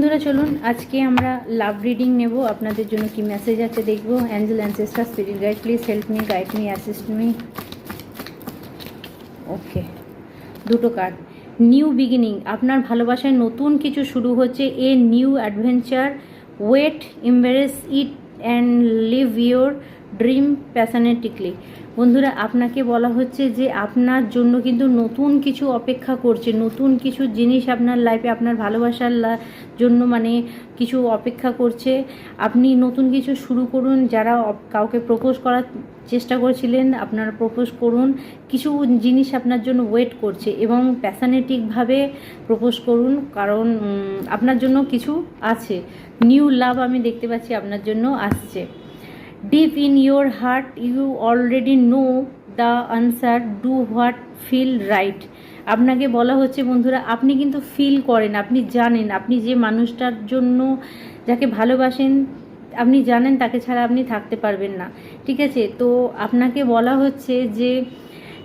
বন্ধুরা, চলুন, আজকে আমরা লাভ রিডিং নেব। আপনাদের জন্য কি মেসেজ আছে দেখব। Angel ancestor spirit guide please help me guide me assist me okay দুটো কার্ড নিউ বিগিনিং আপনার ভালোবাসায় নতুন কিছু শুরু হচ্ছে। A new adventure wait embrace it and live your dream passionately বন্ধুরা, আপনাকে বলা হচ্ছে যে আপনার জন্য কিন্তু নতুন কিছু অপেক্ষা করছে, নতুন কিছু জিনিস আপনার লাইফে আপনার ভালোবাসার জন্য মানে কিছু অপেক্ষা করছে। আপনি নতুন কিছু শুরু করুন, যারা কাউকে প্রপোজ করার চেষ্টা করেছিলেন, আপনারা প্রপোজ করুন। কিছু জিনিস আপনার জন্য ওয়েট করছে এবং প্যাশানেটিকভাবে প্রপোজ করুন, কারণ আপনার জন্য কিছু আছে। নিউ লাভ আমি দেখতে পাচ্ছি আপনার জন্য আসছে। Deep in your heart you already know the answer do what feel right আপনাকে বলা হচ্ছে, বন্ধুরা, আপনি কিন্তু ফিল করেন, আপনি জানেন, আপনি যে মানুষটার জন্য যাকে ভালোবাসেন, আপনি জানেন, তাকে ছাড়া আপনি থাকতে পারবেন না। ঠিক আছে? তো আপনাকে বলা হচ্ছে যে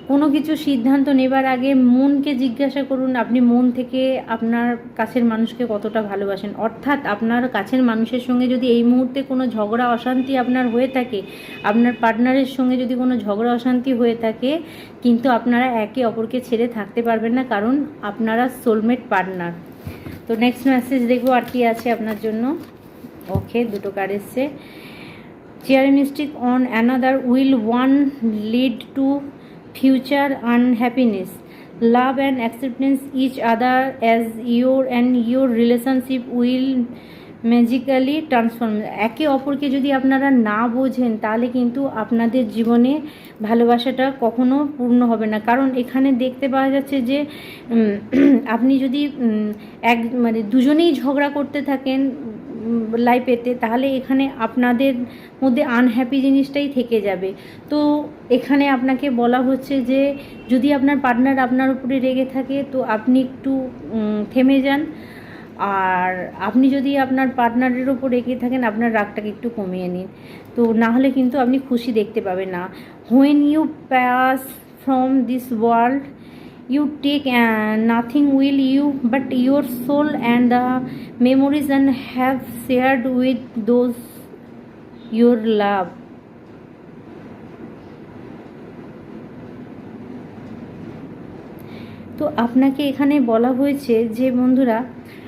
কোনো কিছু সিদ্ধান্ত নেবার আগে মনকে জিজ্ঞাসা করুন, আপনি মন থেকে আপনার কাছের মানুষকে কতটা ভালোবাসেন। অর্থাৎ আপনার কাছের মানুষের সঙ্গে যদি এই মুহূর্তে কোনো ঝগড়া, অশান্তি আপনার হয়ে থাকে, আপনার পার্টনারের সঙ্গে যদি কোনো ঝগড়া, অশান্তি হয়ে থাকে, কিন্তু আপনারা একে অপরকে ছেড়ে থাকতে পারবেন না, কারণ আপনারা সোলমেট পার্টনার তো নেক্সট মেসেজ দেখব আর কি আছে আপনার জন্য। ওকে দুটো কার্ড এসছে। Chair mystic on another will one lead to future unhappiness. Love and acceptance each other as your and your relationship will magically transform একে অপরকে যদি আপনারা না বোঝেন, তাহলে কিন্তু আপনাদের জীবনে ভালোবাসাটা কখনো পূর্ণ হবে না। কারণ এখানে দেখতে পাওয়া যাচ্ছে যে আপনি যদি এক মানে দুজনেই ঝগড়া করতে থাকেন লাইফেতে তাহলে এখানে আপনাদের মধ্যে আনহ্যাপি জিনিসটাই থেকে যাবে। তো এখানে আপনাকে বলা হচ্ছে যে, যদি আপনার পার্টনার আপনার উপরে রেগে থাকে, তো আপনি একটু থেমে যান। আর আপনি যদি আপনার পার্টনারের ওপর রেগে থাকেন, আপনার রাগটাকে একটু কমিয়ে নিন। তো না হলে কিন্তু আপনি খুশি দেখতে পাবেন না। When you pass from this world you take uh, nothing will you but your soul and the memories and have shared with those your love তো আপনাকে এখানে বলা হয়েছে যে বন্ধুরা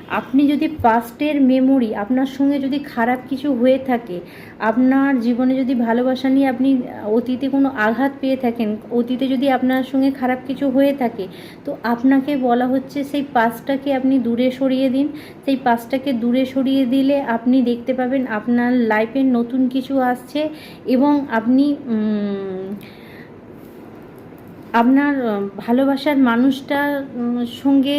আপনি যদি পাস্টের মেমোরি, আপনার সঙ্গে যদি খারাপ কিছু হয়ে থাকে, আপনার জীবনে যদি ভালোবাসা নিয়ে আপনি অতীতে কোনো আঘাত পেয়ে থাকেন, অতীতে যদি আপনার সঙ্গে খারাপ কিছু হয়ে থাকে, তো আপনাকে বলা হচ্ছে সেই পাস্টটাকে আপনি দূরে সরিয়ে দিন। সেই পাস্টটাকে দূরে সরিয়ে দিলে আপনি দেখতে পাবেন আপনার লাইফে নতুন কিছু আসছে এবং আপনি আপনার ভালোবাসার মানুষটার সঙ্গে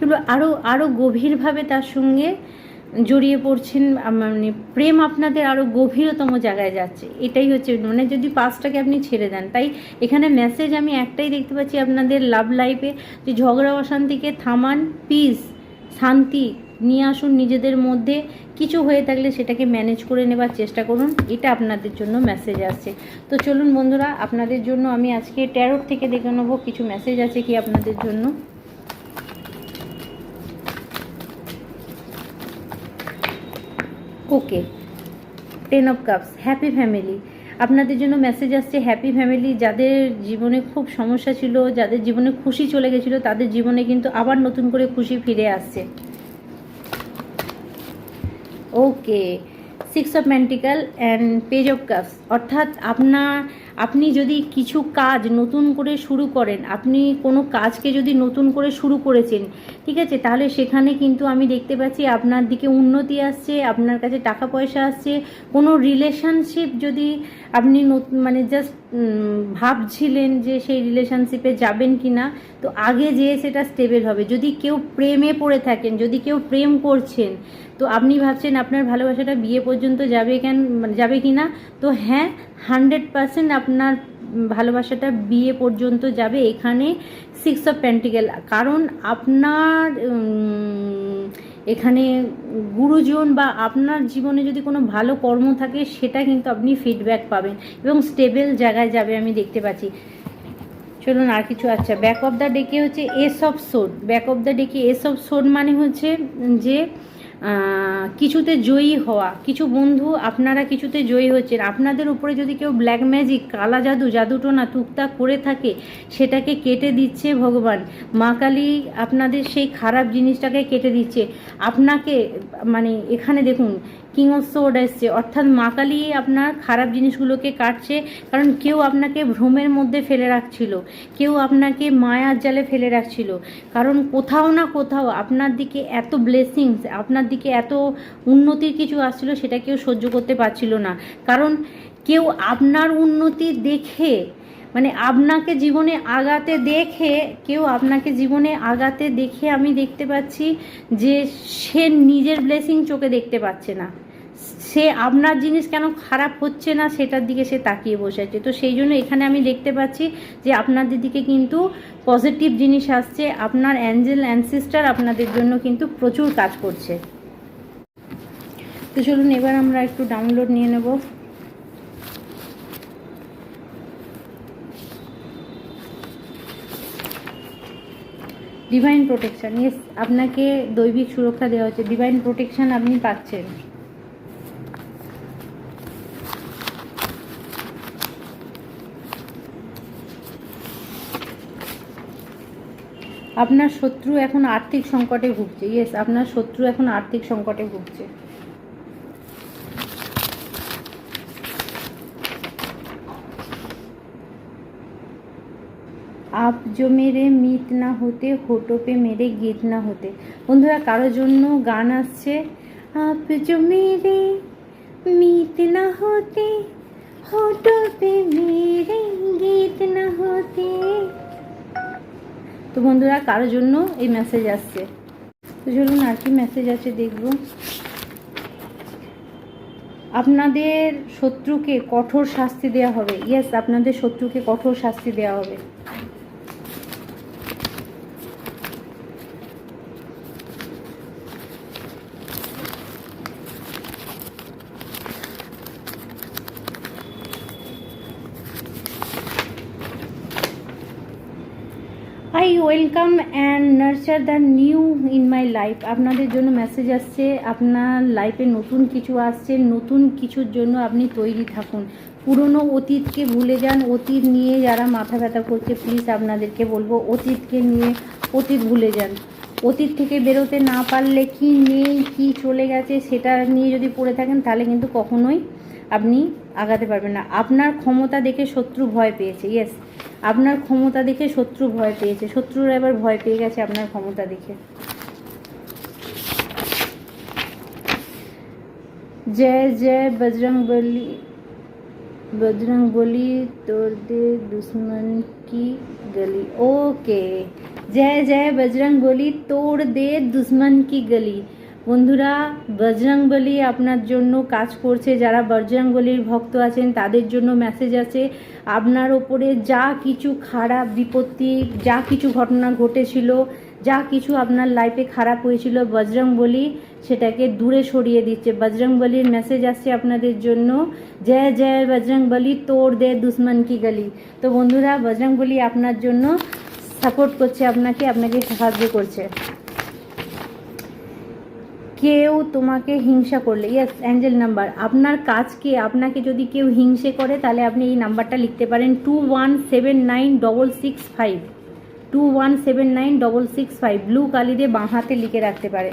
আহ, কি বলব আরও আরও গভীরভাবে তার সঙ্গে জড়িয়ে পড়ছেন মানে প্রেম আপনাদের আরও গভীরতম জায়গায় যাচ্ছে। এটাই হচ্ছে মানে যদি পাসটাকে আপনি ছেড়ে দেন তাই এখানে মেসেজ আমি একটাই দেখতে পাচ্ছি আপনাদের লাভ লাইফে যে ঝগড়া অশান্তিকে থামান পিস শান্তি নিয়ে আসুন নিজেদের মধ্যে। কিছু হয়ে থাকলে সেটাকে ম্যানেজ করে নেবার চেষ্টা করুন এটা আপনাদের জন্য মেসেজ আসছে। তো চলুন বন্ধুরা আপনাদের জন্য আমি আজকে ট্যারোট থেকে দেখে নেব কিছু মেসেজ আছে কি আপনাদের জন্য? Okay ten of cups, happy family. আপনাদের জন্য মেসেজ আসছে, হ্যাপি ফ্যামিলি, যাদের জীবনে খুব সমস্যা ছিল, যাদের জীবনে খুশি চলে গেছিল, তাদের জীবনে কিন্তু আবার নতুন করে খুশি ফিরে আসছে। Okay six of mantical and page of cups অর্থাৎ আপনার আপনি যদি কিছু কাজ নতুন করে শুরু করেন, আপনি কোনো কাজকে যদি নতুন করে শুরু করেছেন, ঠিক আছে? তাহলে সেখানে কিন্তু আমি দেখতে পাচ্ছি আপনার দিকে উন্নতি আসছে, আপনার কাছে টাকা পয়সা আসছে, কোনো রিলেশনশিপ যদি আপনি মানে জাস্ট ভাবছিলেন যে সেই রিলেশনশিপে যাবেন কি না তো আগে যেয়ে সেটা স্টেবল হবে। যদি কেউ প্রেমে পড়ে থাকেন, যদি কেউ প্রেম করছেন, তো আপনি ভাবছেন আপনার ভালোবাসাটা বিয়ে পর্যন্ত যাবে কেন মানে যাবে কি না তো হ্যাঁ হান্ড্রেড পার্সেন্ট আপনার ভালোবাসাটা বিয়ে পর্যন্ত যাবে এখানে সিক্স অফ প্যান্টিক্যাল কারণ আপনার এখানে গুরুজন বা আপনার জীবনে যদি কোনো ভালো কর্ম থাকে, সেটা কিন্তু আপনি ফিডব্যাক পাবেন এবং স্টেবেল জায়গায় যাবে আমি দেখতে পাচ্ছি। চলুন আর কিছু আচ্ছা ব্যাক অফ দ্য ডেকে হচ্ছে ace of sword back of the ডেকে এস অফ সোড মানে হচ্ছে যে কিছুতে জয়ী হওয়া, কিছু বন্ধু আপনারা কিছুতে জয়ী হচ্ছেন। আপনাদের উপরে যদি কেউ ব্ল্যাক ম্যাজিক কালা জাদু, জাদুটোনা টুকটাক করে থাকে, সেটাকে কেটে দিচ্ছে ভগবান। মা কালী আপনাদের সেই খারাপ জিনিসটাকে কেটে দিচ্ছে। আপনাকে মানে এখানে দেখুন কিং অফ সোড এসছে। অর্থাৎ মা কালী আপনার খারাপ জিনিসগুলোকে কাটছে, কারণ কেউ আপনাকে ভ্রমের মধ্যে ফেলে রাখছিল, কেউ আপনাকে মায়ার জালে ফেলে রাখছিল। কারণ কোথাও না কোথাও আপনার দিকে এত ব্লেসিংস আপনার দিকে এত উন্নতির কিছু আসছিল, সেটা কেউ সহ্য করতে পারছিল না। কারণ কেউ আপনার উন্নতি দেখে মানে আপনাকে জীবনে আগাতে দেখে, কেউ আপনাকে জীবনে আগাতে দেখে আমি দেখতে পাচ্ছি যে সে নিজের ব্লেসিং চোখে দেখতে পাচ্ছে না। সে আপনার জিনিস কেন খারাপ হচ্ছে না সেটার দিকে সে তাকিয়ে বসে আছে। তো সেই জন্য এখানে আমি দেখতে পাচ্ছি যে আপনাদের দিকে কিন্তু পজিটিভ জিনিস আসছে। আপনার অ্যাঞ্জেল অ্যানসিস্টার আপনাদের জন্য কিন্তু প্রচুর কাজ করছে। তো চলুন এবার আমরা একটু ডাউনলোড নিয়ে নেব। ডিভাইন প্রোটেকশান ইয়েস আপনাকে দৈবিক সুরক্ষা দেওয়া হচ্ছে। ডিভাইন প্রোটেকশান আপনি পাচ্ছেন। আপনার শত্রু এখন আর্থিক সংকটে ভুগছে। ইয়েস আপনার শত্রু এখন আর্থিক সংকটে ভুগছে। আপ जो मेरे মিত না হতে হোটো পে মেরে গীত না হতে বন্ধুরা কারোর জন্য গান আসছে আপ जो मेरे মিত না হতে হোটো পে মেরে গীত না হতে তো বন্ধুরা কারোর জন্য এই মেসেজ আসছে তো চলুন আর কি মেসেজ আছে দেখব আপনাদের শত্রুকে কঠোর শাস্তি দেওয়া হবে ইয়েস আপনাদের শত্রুকে কঠোর শাস্তি দেওয়া হবে Welcome and nurture the new in my life আপনাদের জন্য মেসেজ আসছে, আপনার লাইফে নতুন কিছু আসছে, নতুন কিছুর জন্য আপনি তৈরি থাকুন। পুরনো অতীতকে ভুলে যান, অতীত নিয়ে যারা মাথা ব্যথা করছে প্লিজ আপনাদেরকে বলব, অতীতকে নিয়ে, অতীত ভুলে যান। অতীত থেকে বেরোতে না পারলে কি নেই, কি চলে গেছে, সেটা নিয়ে যদি পড়ে থাকেন, তাহলে কিন্তু কখনোই আপনি আগাতে পারবেন না। আপনার ক্ষমতা দেখে শত্রু ভয় পেয়েছে ইয়েস আপনার ক্ষমতা দেখে শত্রু ভয় পেয়েছে। শত্রুরা এবার ভয় পেয়ে গেছে আপনার ক্ষমতা দেখে। জয় জয়, বজরং বলি বজরং বলি তোর দে দুশ্মন কি গলি? ওকে জয় জয়, বজরং বলি তোর দে দুশ্মন কি গলি? বন্ধুরা বজরংবলী আপনার জন্য কাজ করছে। যারা বজরংবলীর ভক্ত আছেন, তাদের জন্য মেসেজ আছে। আপনার ওপরে যা কিছু খারাপ বিপত্তি, যা কিছু ঘটনা ঘটেছিল, যা কিছু আপনার লাইফে খারাপ হয়েছিল বজরংবলী সেটাকে দূরে সরিয়ে দিচ্ছে। বজরংবলীর মেসেজ আসছে আপনাদের জন্য। জয় জয় বজরংবলী তোর দে দুশ্মন কি গলি। তো বন্ধুরা বজরংবলী আপনার জন্য সাপোর্ট করছে, আপনাকে আপনাকে সাহায্য করছে। কেউ তোমাকে হিংসা করলে ইয়েস অ্যাঞ্জেল নাম্বার আপনার কাজকে আপনাকে যদি কেউ হিংসে করে, তাহলে আপনি এই নাম্বারটা লিখতে পারেন two one seven nine double six five two one seven nine double six five blue কালি দিয়ে বাঁ হাতে লিখে রাখতে পারে।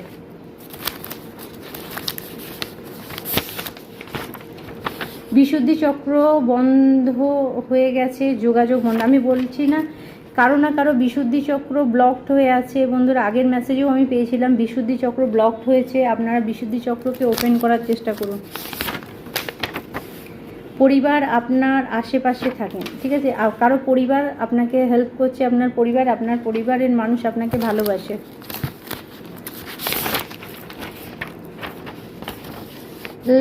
বিশুদ্ধি চক্র বন্ধ হয়ে গেছে, যোগাযোগ বন্ধ, আমি বলছি না কারও না কারও বিশুদ্ধি চক্র ব্লকড হয়ে আছে। বন্ধুরা, আগের মেসেজেও আমি পেয়েছিলাম, বিশুদ্ধি চক্র ব্লকড হয়েছে। আপনারা বিশুদ্ধি চক্রকে ওপেন করার চেষ্টা করুন। পরিবার আপনার আশেপাশে থাকেন, ঠিক আছে? কারও পরিবার আপনাকে হেল্প করছে, আপনার পরিবার, আপনার পরিবারের মানুষ আপনাকে ভালোবাসে।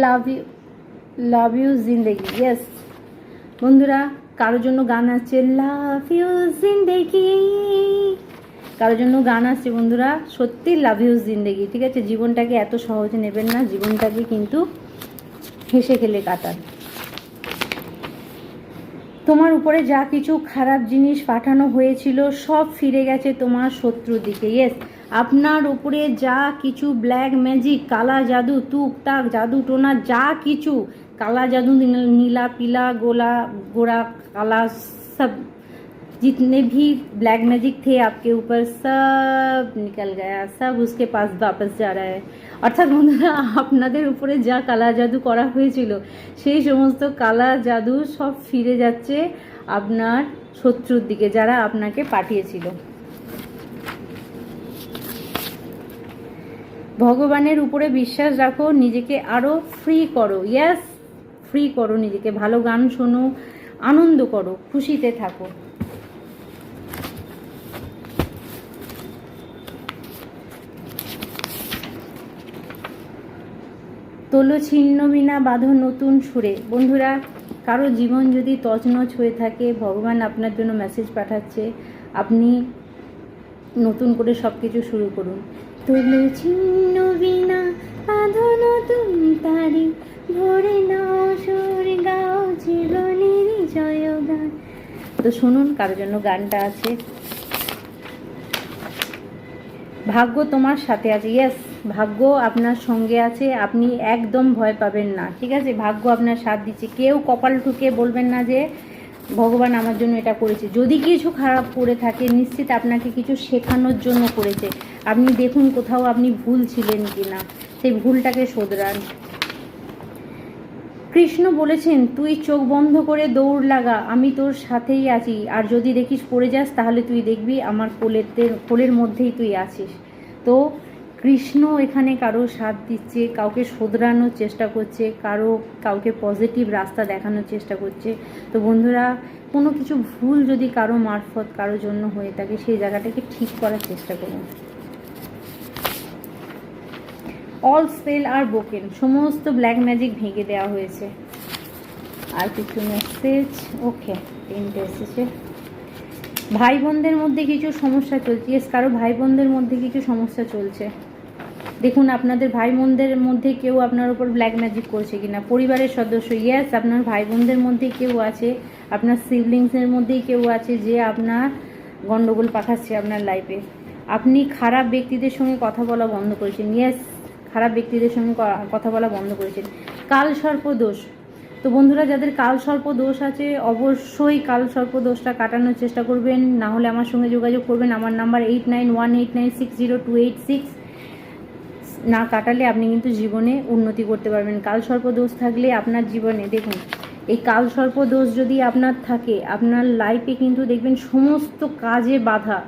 লাভ ইউ লাভ ইউ জিন্দেগি ইয়েস বন্ধুরা কারোর জন্য গান আছে লাভ ইউ জিন্দেগি কারোর জন্য গান আছে বন্ধুরা, সত্যি লাভ ইউ জিন্দেগি ঠিক আছে? জীবনটাকে এত সহজে নেবেন না, জীবনটাকে কিন্তু হেসে খেলে কাটান। তোমার উপরে যা কিছু খারাপ জিনিস পাঠানো হয়েছিল, সব ফিরে গেছে তোমার শত্রুর দিকে। ইয়েস আপনার উপরে যা কিছু ব্ল্যাক ম্যাজিক কালা জাদু, তুক তাক, জাদু টোনা, যা কিছু, কালা জাদু নীলা, পিলা, গোলা, গোড়া, কালা, সব जितने भी ब्लैक मैजिक थे आपके ऊपर सब निकल गया सब उसके पास वापस जा रहा है অর্থাৎ বন্ধুরা আপনাদের উপরে যা কালা জাদু করা হয়েছিল সেই সমস্ত কালা জাদু সব ফিরে যাচ্ছে আপনার শত্রুর দিকে যারা আপনাকে পাঠিয়েছিল ভগবানের উপরে বিশ্বাস রাখো নিজেকে আরও ফ্রি করো ইয়াস ফ্রি করো নিজেকে ভালো গান শোনো আনন্দ করো খুশিতে থাকো তোলো ছিন্ন বিনা বাঁধো নতুন সুরে। বন্ধুরা, কারও জীবন যদি তছনছ হয়ে থাকে, ভগবান আপনার জন্য মেসেজ পাঠাচ্ছে, আপনি নতুন করে সব কিছু শুরু করুন। তোলো ছিন্ন বিনা বাঁধো নতুন তারি, ভরে নাও জয় তো শুনুন, কারও জন্য গানটা আছে। ভাগ্য তোমার সাথে আছে ইয়েস ভাগ্য আপনার সঙ্গে আছে, আপনি একদম ভয় পাবেন না, ঠিক আছে? ভাগ্য আপনার সাথ দিচ্ছে। কেউ কপাল ঠুকে বলবেন না যে, ভগবান আমার জন্য এটা করেছে। যদি কিছু খারাপ করে থাকে, নিশ্চিত আপনাকে কিছু শেখানোর জন্য করেছে। আপনি দেখুন কোথাও আপনি ভুল ছিলেন কি না সেই ভুলটাকে শোধরান। কৃষ্ণ বলেছেন, তুই চোখ বন্ধ করে দৌড় লাগা, আমি তোর সাথেই আছি। আর যদি দেখিস পড়ে যাস, তাহলে তুই দেখবি আমার কোলেতে, কোলের মধ্যেই তুই আছিস। তো কৃষ্ণ এখানে কারও সাথ দিচ্ছে, কাউকে শোধরানোর চেষ্টা করছে, কারও, কাউকে পজিটিভ রাস্তা দেখানোর চেষ্টা করছে। তো বন্ধুরা, কোনো কিছু ভুল যদি কারও মারফত কারও জন্য হয়ে থাকে, সেই জায়গাটাকে ঠিক করার চেষ্টা করুন। অল স্পেল আর বোকেন সমস্ত ব্ল্যাক ম্যাজিক ভেঙে দেওয়া হয়েছে। আর কিছু মেসেজ ওকে তিনটে এসেছে। ভাই বোনদের মধ্যে কিছু সমস্যা চলছে ইয়েস, কারও ভাই বোনদের মধ্যে কিছু সমস্যা চলছে। দেখুন, আপনাদের ভাই বোনদের মধ্যে কেউ আপনার উপর ব্ল্যাক ম্যাজিক করছে কিনা। পরিবারের সদস্য ইয়েস আপনার ভাই বোনদের মধ্যে কেউ আছে, আপনার সিবলিংসের মধ্যেই কেউ আছে যে আপনার গণ্ডগোল পাঠাচ্ছে আপনার লাইফে আপনি খারাপ ব্যক্তিদের সঙ্গে কথা বলা বন্ধ করেছেন ইয়েস খারাপ ব্যক্তিদের সঙ্গে কথা বলা বন্ধ করেছেন। কাল সর্প দোষ তো বন্ধুরা, যাদের কাল সর্প দোষ আছে, অবশ্যই কাল সর্প দোষটা কাটানোর চেষ্টা করবেন। না হলে আমার সঙ্গে যোগাযোগ করবেন। আমার number eight nine one eight nine six zero two eight six না কাটালে আপনি কিন্তু জীবনে উন্নতি করতে পারবেন। কাল সর্প দোষ থাকলে আপনার জীবনে, দেখুন, এই কাল সর্প দোষ যদি আপনার থাকে, আপনার লাইফে কিন্তু দেখবেন সমস্ত কাজে বাধা,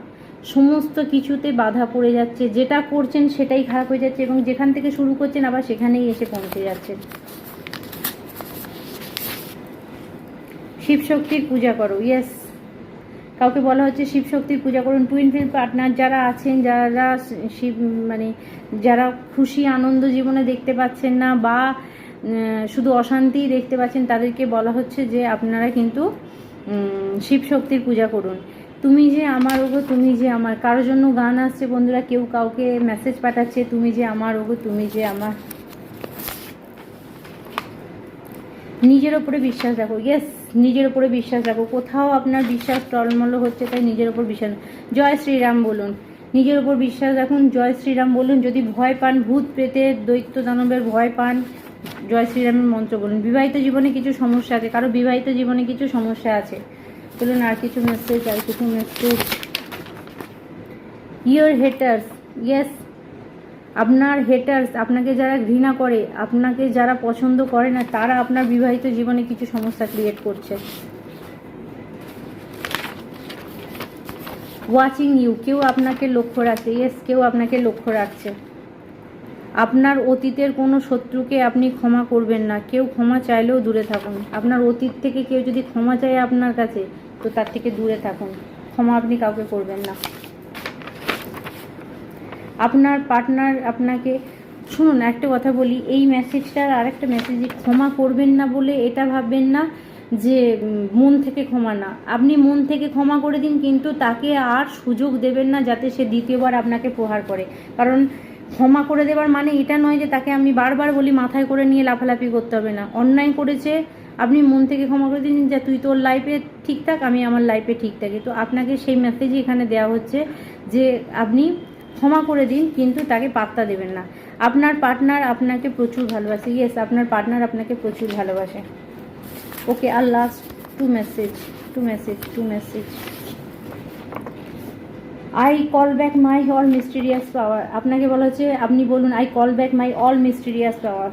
সমস্ত কিছুতে বাধা পড়ে যাচ্ছে। যেটা করছেন সেটাই খারাপ হয়ে যাচ্ছে এবং যেখান থেকে শুরু করছেন আবার সেখানেই এসে পৌঁছে যাচ্ছে। শিব শক্তির পূজা করো ইয়েস কাউকে বলা হচ্ছে শিব শক্তির পূজা করুন। টুইন ফিল পার্টনার যারা আছেন যারা শিব মানে যারা খুশি আনন্দ জীবনে দেখতে পাচ্ছেন না বা শুধু অশান্তি দেখতে পাচ্ছেন তাদেরকে বলা হচ্ছে যে আপনারা কিন্তু উম, শিব শক্তির পূজা করুন। তুমি যে আমার ওগো তুমি যে আমার কারোর জন্য গান আসছে বন্ধুরা কেউ কাউকে মেসেজ পাঠাচ্ছে তুমি যে আমার ওগো তুমি যে আমার। নিজের ওপরে বিশ্বাস রাখো ইয়েস নিজের উপরে বিশ্বাস রাখো। কোথাও আপনার বিশ্বাস টলমল হচ্ছে তাই নিজের উপর বিশ্বাস জয় শ্রীরাম বলুন। নিজের উপর বিশ্বাস রাখুন, জয় শ্রীরাম বলুন। যদি ভয় পান, ভূত প্রেতের দৈত্য দানবের ভয় পান, জয় শ্রীরামের মন্ত্র বলুন। বিবাহিত জীবনে কিছু সমস্যা আছে, কারও বিবাহিত জীবনে কিছু সমস্যা আছে। বলুন, আর কিছু মেসেজ আর কিছু মেসেজ ইয়োর হেটার্স ইয়েস আপনার হেটার্স আপনাকে যারা ঘৃণা করে, আপনাকে যারা পছন্দ করে না, তারা আপনার বিবাহিত জীবনে কিছু সমস্যা ক্রিয়েট করছে। ওয়াচিং ইউ কেউ আপনাকে লক্ষ্য রাখছে ইয়েস কেউ আপনাকে লক্ষ্য রাখছে। আপনার অতীতের কোনো শত্রুকে আপনি ক্ষমা করবেন না, কেউ ক্ষমা চাইলেও দূরে থাকুন। আপনার অতীত থেকে কেউ যদি ক্ষমা চায় আপনার কাছে, তো তার থেকে দূরে থাকুন। ক্ষমা আপনি কাউকে করবেন না। আপনার পার্টনার আপনাকে, শুনুন, একটা কথা বলি, এই মেসেজটার আরেকটা মেসেজ ক্ষমা করবেন না বলে এটা ভাববেন না যে মন থেকে ক্ষমা না। আপনি মন থেকে ক্ষমা করে দিন, কিন্তু তাকে আর সুযোগ দেবেন না যাতে সে দ্বিতীয়বার আপনাকে প্রহার করে। কারণ, ক্ষমা করে দেওয়ার মানে এটা নয় যে তাকে আমি বারবার বলি, মাথায় করে নিয়ে লাফালাফি করতে হবে না। অন্যায় করেছে, আপনি মন থেকে ক্ষমা করে দিন যে, তুই তোর লাইফে ঠিক থাক, আমি আমার লাইফে ঠিক থাকি। তো আপনাকে সেই মেসেজই এখানে দেওয়া হচ্ছে যে, আপনি ক্ষমা করে দিন, কিন্তু তাকে পাত্তা দেবেন না। আপনার পার্টনার আপনাকে প্রচুর ভালোবাসে। ইয়েস আপনার পার্টনার আপনাকে প্রচুর ভালোবাসে। Okay R last two message two message two message I call back my all mysterious power আপনাকে বলা হচ্ছে, আপনি বলুন I call back my all mysterious power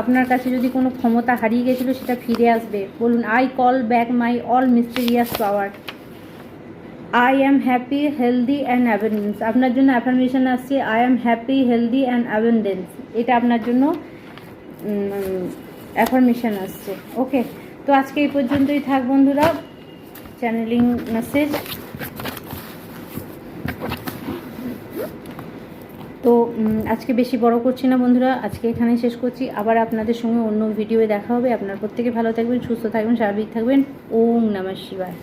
আপনার কাছে যদি কোনো ক্ষমতা হারিয়ে গেছিল, সেটা ফিরে আসবে। বলুন I call back my all mysterious power I am happy healthy and abundance আপনার জন্য অ্যাফার্মেশন আসছে I am happy healthy and abundance এটা আপনার জন্য অ্যাফার্মেশন আসছে। ওকে তো আজকে এই পর্যন্তই থাক বন্ধুরা। চ্যানেলিং মেসেজ তো আজকে বেশি বড় করছি না বন্ধুরা, আজকে এখানেই শেষ করছি। আবার আপনাদের সঙ্গে অন্য ভিডিওয়ে দেখা হবে। আপনার প্রত্যেকে ভালো থাকবেন, সুস্থ থাকবেন, স্বাভাবিক থাকবেন। ওম নমঃ শিবায়।